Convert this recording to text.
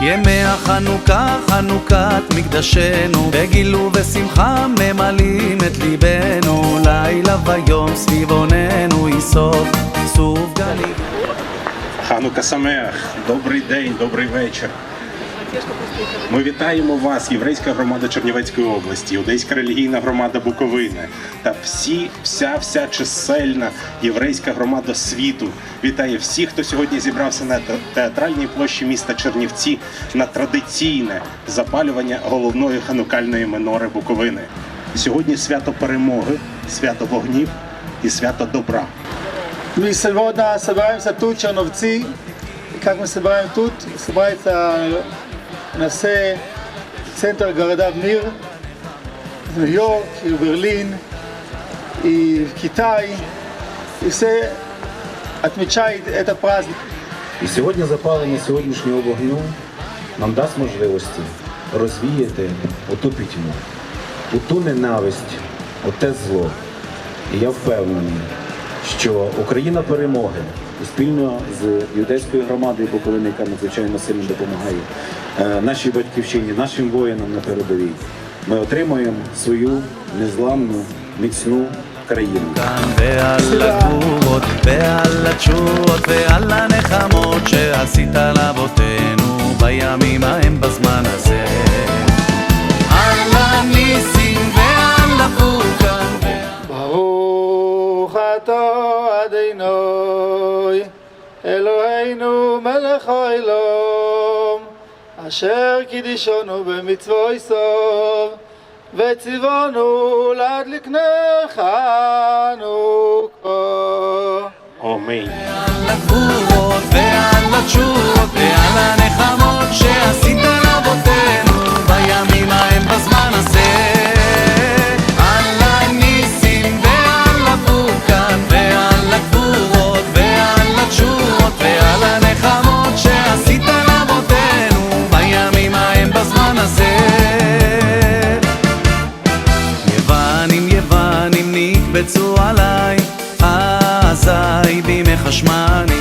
ימי החנוכה, חנוכת מקדשנו, בגילו ושמחה ממלאים את ליבנו, לילה ויום סביב עוננו יסוד סוף גליל. חנוכה שמח, דוברי דיין, דוברי וייצ'ר. Ми вітаємо вас, єврейська громада Чернівецької області, Одеська релігійна громада Буковини та всі, вся, вся чисельна єврейська громада світу. Вітає всіх, хто сьогодні зібрався на те- театральній площі міста Чернівці на традиційне запалювання головної ханукальної минори Буковини. Сьогодні свято перемоги, свято вогнів і свято добра. Мы сегодня собираемся тут, в Черновцы. И как мы собираем тут, собирается в Нью-Йорк, и в Берлин, и в Китай. И все отмечают этот праздник. І сьогодні запалення сьогоднішнього вогню нам дасть можливості розвіяти оту пітьму, оту ненависть, оте зло. І я впевнений, що Україна перемоги і спільно з юдейською громадою Буковини, яка надзвичайно сильно допомагає е, нашій батьківщині, нашим воїнам на передовій, ми отримаємо свою незламну, міцну країну. כאן ועל הגבורות ועל התשורות ועל הנחמות שעשית לאבותינו בימים ההם בזמן הזה. ato adinoi Eloheinu melech haolam אשר קידישונו במצווי סוב וציוונו להדליק נר חנוכו. אמן. money.